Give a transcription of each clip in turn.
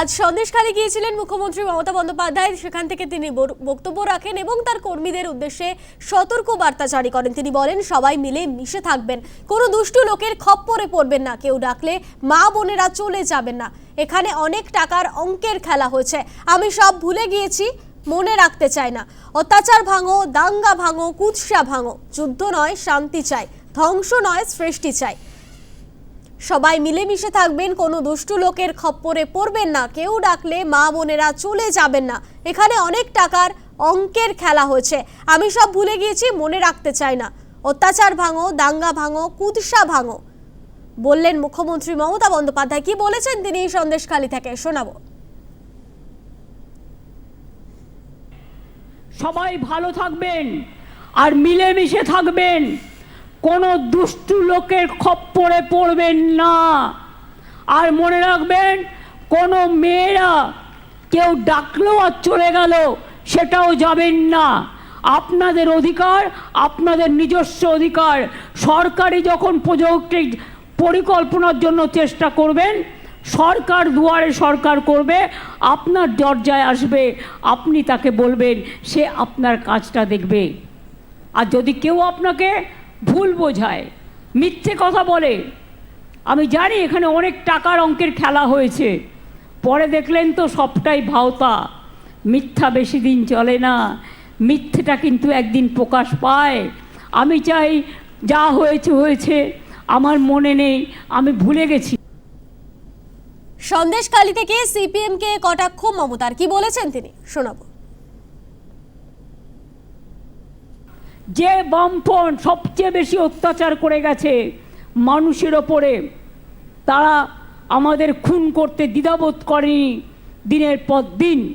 আজ সন্দেশখালী গিয়েছিলেন মুখ্যমন্ত্রী মমতা বন্দ্যোপাধ্যায়। সেখান থেকে তিনি বক্তব্য রাখেন এবং তার কর্মীদের উদ্দেশ্যে সতর্ক বার্তা জারি করেন। তিনি বলেন, সবাই মিলে মিশে থাকবেন। কোনো দুষ্টু লোকের খপ্পরে পড়বেন না। কেউ ডাকলে মা বোনেরা চলে যাবেন না। এখানে অনেক টাকার অঙ্কের খেলা হয়েছে। আমি সব ভুলে গিয়েছি, মনে রাখতে চাই না। অত্যাচার ভাঙো, দাঙ্গা ভাঙো, কুৎসা ভাঙো। যুদ্ধ নয়, শান্তি চাই। ধ্বংস নয়, সৃষ্টি চাই। সবাই মিলেমিশে থাকবেন, কোনো দুষ্টু লোকের খপ্পরে পড়বেন না, কেউ ডাকলে মা বোনেরা চলে যাবেন না। এখানে অনেক টাকার অঙ্কের খেলা হয়েছে। আমি সব ভুলে গিয়েছি, মনে রাখতে চাই না। অত্যাচার ভাঙো, দাঙ্গা ভাঙো, কুৎসা ভাঙো। বললেন মুখ্যমন্ত্রী মমতা বন্দ্যোপাধ্যায়। কি বলেছেন তিনি এই সন্দেশখালী থেকে? শোনাবো। সবাই ভালো থাকবেন আর মিলেমিশে থাকবেন। কোনো দুষ্টু লোকের খপ্পরে পড়বেন না। আর মনে রাখবেন, কোনো মেয়েরা কেউ ডাকলো আর চলে গেল, সেটাও যাবেন না। আপনাদের অধিকার, আপনাদের নিজস্ব অধিকার। সরকারি যখন প্রযুক্তি পরিকল্পনার জন্য চেষ্টা করবেন, সরকার দুয়ারে সরকার করবে, আপনার দরজায় আসবে, আপনি তাকে বলবেন, সে আপনার কাজটা দেখবে। আর যদি কেউ আপনাকে ভুল বোঝায়, মিথ্যে কথা বলে। আমি জানি এখানে অনেক টাকার অঙ্কের খেলা হয়েছে। পরে দেখলেন তো সবটাই ভাওতা। মিথ্যা বেশি দিন চলে না। মিথ্যেটা কিন্তু একদিন প্রকাশ পায়। আমি চাই যা হয়েছে হয়েছে। আমার মনে নেই, আমি ভুলে গেছি। সন্দেশখালী থেকে সিপিএমকে কটাক্ষ মমতার, কি বলেছেন তিনি? শোনাবো। যে বামফ্রন্ট সবচেয়ে বেশি অত্যাচার করে গেছে মানুষের ওপরে, তারা আমাদের খুন করতে দ্বিধাবোধ করেনি দিনের পর দিন।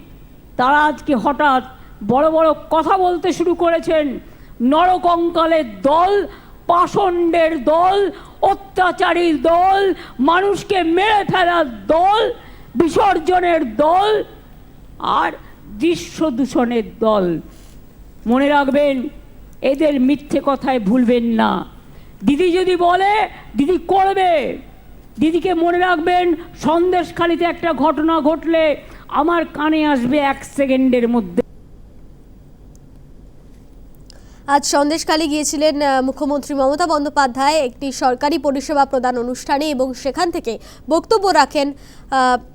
তারা আজকে হঠাৎ বড় বড় কথা বলতে শুরু করেছেন, নরকঙ্কালের দল, পাষণ্ডের দল অত্যাচারীর দল, মানুষকে মেরে ফেলার দল, বিসর্জনের দল, আর দৃশ্য দূষণের দল। মনে রাখবেন এদের মিথ্যে কথায় ভুলবেন না। দিদি যদি বলে দিদি করবে। দিদিকে মনে রাখবেন সন্দেশখালিতে একটা ঘটনা ঘটলে আমার কানে আসবে এক সেকেন্ডের মধ্যে। আজ সন্দেশখালী গিয়েছিলেন মুখ্যমন্ত্রী মমতা বন্দ্যোপাধ্যায় একটি সরকারি পরিষেবা প্রদান অনুষ্ঠানে এবং সেখান থেকে বক্তব্য রাখেন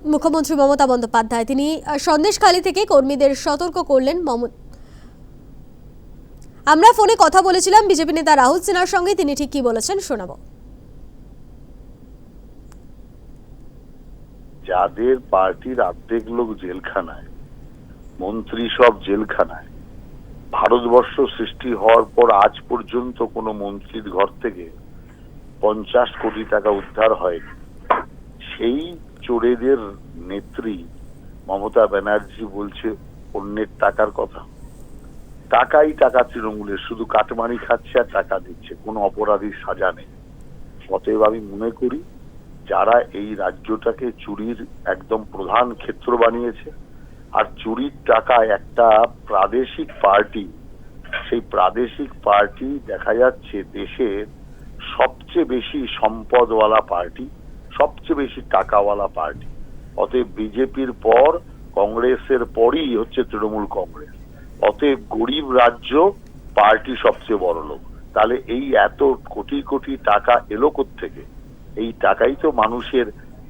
মুখ্যমন্ত্রী মমতা বন্দ্যোপাধ্যায়। তিনি আহ, সন্দেশখালী থেকে কর্মীদের সতর্ক করলেন মমতা আমরা ফোনে কথা বলেছিলাম বিজেপি নেতা রাহুল সিনহার সঙ্গে, তিনি ঠিক কি বলেছেন শোনাবো। যাদের পার্টির অর্ধেক লোক জেলখানায়, মন্ত্রী সব জেলখানায়, ভারতবর্ষ সৃষ্টি হওয়ার পর আজ পর্যন্ত কোনো মন্ত্রীর ঘর থেকে পঞ্চাশ কোটি টাকা উদ্ধার হয়নি। সেই চোরেদের নেত্রী মমতা ব্যানার্জি বলছে, অন্যের টাকার কথা। টাকাই টাকা তৃণমূলের শুধু কাটমানি খাচ্ছে আর টাকা দিচ্ছে, কোনো অপরাধীর সাজা নেই। অতএব আমি মনে করি, যারা এই রাজ্যটাকে চুরির একদম প্রধান ক্ষেত্র বানিয়েছে, আর চুরির টাকায় একটা প্রাদেশিক পার্টি, সেই প্রাদেশিক পার্টি দেখা যাচ্ছে দেশের সবচেয়ে বেশি সম্পদওয়ালা পার্টি, সবচেয়ে বেশি টাকাওয়ালা পার্টি। অতএব বিজেপির পর, কংগ্রেসের পরই হচ্ছে তৃণমূল কংগ্রেস। অতএব গরিব রাজ্য পার্টি সবচেয়ে বড় লোক। তাহলে এই এত কোটি কোটি টাকা এলো থেকে এই টাকাই তো মানুষের,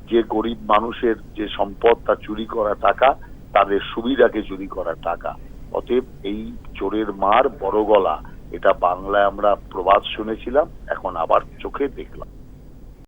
যে গরিব মানুষের যে সম্পদ তা চুরি করা টাকা, তাদের সুবিধাকে চুরি করা টাকা। অতএব এই চোরের মার বড় গলা। এটা বাংলায় আমরা প্রবাদ শুনেছিলাম, এখন আবার চোখে দেখলাম।